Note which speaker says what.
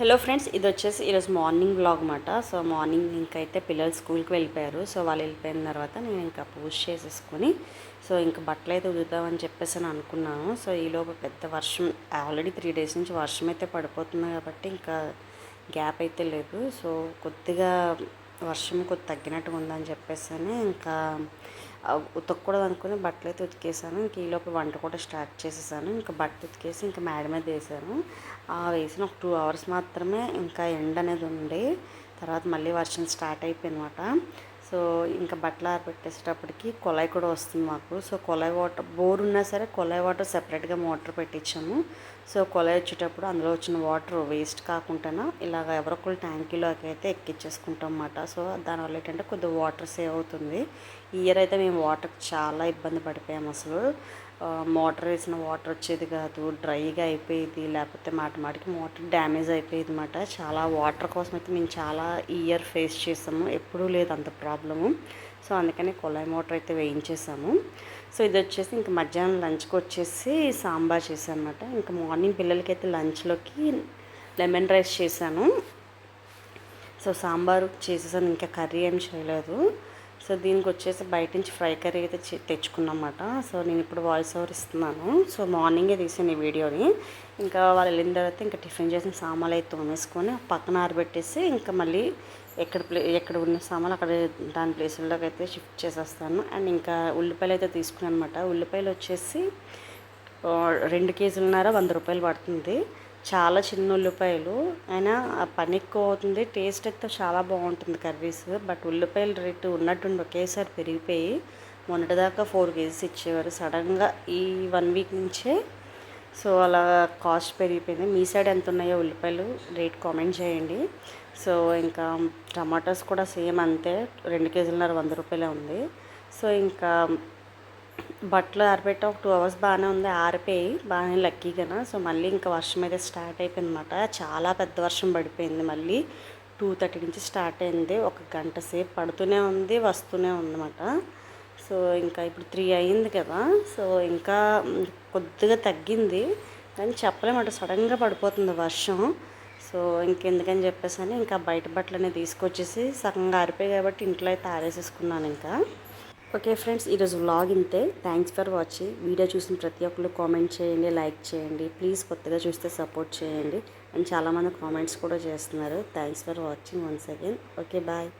Speaker 1: Hello friends ఇది వచ్చేసి ఈరోజు మార్నింగ్ బ్లాగ్ మాట సో మార్నింగ్ ఇంకైతే పిల్లలు స్కూల్కి వెళ్ళిపోయారు. సో వాళ్ళు వెళ్ళిపోయిన తర్వాత నేను ఇంకా పూజ చేసేసుకొని సో ఇంకా బట్టలు అయితే ఉదుతామని చెప్పేసి అని అనుకున్నాను. సో ఈలోపు పెద్ద వర్షం ఆల్రెడీ త్రీ డేస్ నుంచి వర్షం అయితే పడిపోతుంది కాబట్టి ఇంకా గ్యాప్ అయితే లేదు. సో కొద్దిగా వర్షం కొద్ది తగ్గినట్టుగా ఉందని చెప్పేసి ఇంకా ఆ, ఉతకూడదు అనుకుని బట్టలు అయితే ఉతికేసాను. ఇంక ఈలోపు వంట కూడా స్టార్ట్ చేసేసాను. ఇంకా బట్టలు ఉతికేసి ఇంకా మేడ మీద వేసాను. ఆ వేసిన ఒక టూ అవర్స్ మాత్రమే ఇంకా ఎండ అనేది ఉంది. తర్వాత మళ్ళీ వర్షం స్టార్ట్ అయిపోయిందన్నమాట సో ఇంకా బట్టలు ఆరబెట్టేసేటప్పటికి కొలాయి కూడా వస్తుంది మాకు. సో కొలాయి వాటర్ బోర్ ఉన్నా సరే కొలాయి వాటర్ సెపరేట్గా మోటార్ పెట్టించాము సో కొలాయి వచ్చేటప్పుడు అందులో వచ్చిన వాటర్ వేస్ట్ కాకుండా ఇలాగ ఎవరొకరు ట్యాంకీలోకి అయితే ఎక్కించేసుకుంటాం అన్నమాట. సో దానివల్ల ఏంటంటే కొద్దిగా వాటర్ సేవ్ అవుతుంది. ఈ ఇయర్ అయితే మేము వాటర్ చాలా ఇబ్బంది పడిపోయాము అసలు. మోటార్ వేసిన వాటర్ వచ్చేది కాదు డ్రైగా అయిపోయేది లేకపోతే మాట మాటికి మోటార్ డ్యామేజ్ అయిపోయేది అనమాట చాలా వాటర్ కోసం అయితే మేము చాలా ఇయర్ ఫేస్ చేసాము. ఎప్పుడూ లేదు అంత ప్రాబ్లము. సో అందుకని కొలాయి మోటార్ అయితే వేయించేసాము. సో ఇది వచ్చేసి ఇంకా మధ్యాహ్నం లంచ్కి వచ్చేసి సాంబార్ చేశాను అనమాట ఇంకా మార్నింగ్ పిల్లలకి అయితే లంచ్లోకి లెమన్ రైస్ చేశాను. సో సాంబారు చేసేసాను. ఇంకా కర్రీ ఏం చేయలేదు. సో దీనికి వచ్చేసి బయట నుంచి ఫ్రై కర్రీ అయితే తెచ్చుకున్నమాట. సో నేను ఇప్పుడు వాయిస్ ఓవర్ ఇస్తున్నాను. సో మార్నింగే తీసాను ఈ వీడియోని. ఇంకా వాళ్ళు వెళ్ళిన తర్వాత ఇంకా టిఫిన్ చేసిన సామాన్లు అయితే తోమేసుకొని పక్కన ఆరబెట్టేసి ఇంకా మళ్ళీ ఎక్కడ ప్లే ఎక్కడ ఉన్న సామాన్లు అక్కడ దాని ప్లేసుల్లోకి అయితే షిఫ్ట్ చేసేస్తాను. అండ్ ఇంకా ఉల్లిపాయలు అయితే తీసుకున్నాను అనమాట ఉల్లిపాయలు వచ్చేసి రెండు కేజీలన్నర వంద రూపాయలు పడుతుంది. చాలా చిన్న ఉల్లిపాయలు అయినా పని ఎక్కువ అవుతుంది టేస్ట్ అయితే చాలా బాగుంటుంది కర్రీస్. బట్ ఉల్లిపాయల రేటు ఉన్నట్టుండి ఒకేసారి పెరిగిపోయి మొన్నటిదాకా ఫోర్ కేజీస్ ఇచ్చేవారు. సడన్గా ఈ వన్ వీక్ నుంచే సో అలా కాస్ట్ పెరిగిపోయింది. మీ సైడ్ ఎంత ఉన్నాయో ఉల్లిపాయలు రేట్ కామెంట్ చేయండి. సో ఇంకా టమాటాస్ కూడా సేమ్ అంతే. రెండు కేజీలన్నర వంద రూపాయలే ఉంది. సో ఇంకా బట్టలు ఆరబెట్ట ఒక టూ అవర్స్ బాగానే ఉంది ఆరిపోయి బాగానే లక్కీగా సో మళ్ళీ ఇంకా వర్షం అయితే స్టార్ట్ అయిపోయింది అనమాట చాలా పెద్ద వర్షం పడిపోయింది మళ్ళీ. టూ థర్టీ నుంచి స్టార్ట్ అయింది. ఒక గంట సేపు పడుతూనే ఉంది వస్తూనే ఉందన్నమాట. సో ఇంకా ఇప్పుడు త్రీ అయింది కదా. సో ఇంకా కొద్దిగా తగ్గింది. కానీ చెప్పలేమంట సడన్గా పడిపోతుంది వర్షం. సో ఇంకెందుకని చెప్పేసి అని ఇంకా బయట బట్టలనే తీసుకొచ్చేసి సగంగా ఆరిపోయాయి కాబట్టి ఇంట్లో అయితే ఆరేసేసుకున్నాను ఇంకా. ఓకే ఫ్రెండ్స్ ఈరోజు వ్లాగ్ ఇంతే. థ్యాంక్స్ ఫర్ వాచింగ్ వీడియో చూసిన ప్రతి ఒక్కరు కామెంట్ చేయండి లైక్ చేయండి. ప్లీజ్ కొత్తగా చూస్తే సపోర్ట్ చేయండి. అండ్ చాలామంది కామెంట్స్ కూడా చేస్తున్నారు. Thanks for watching once again okay bye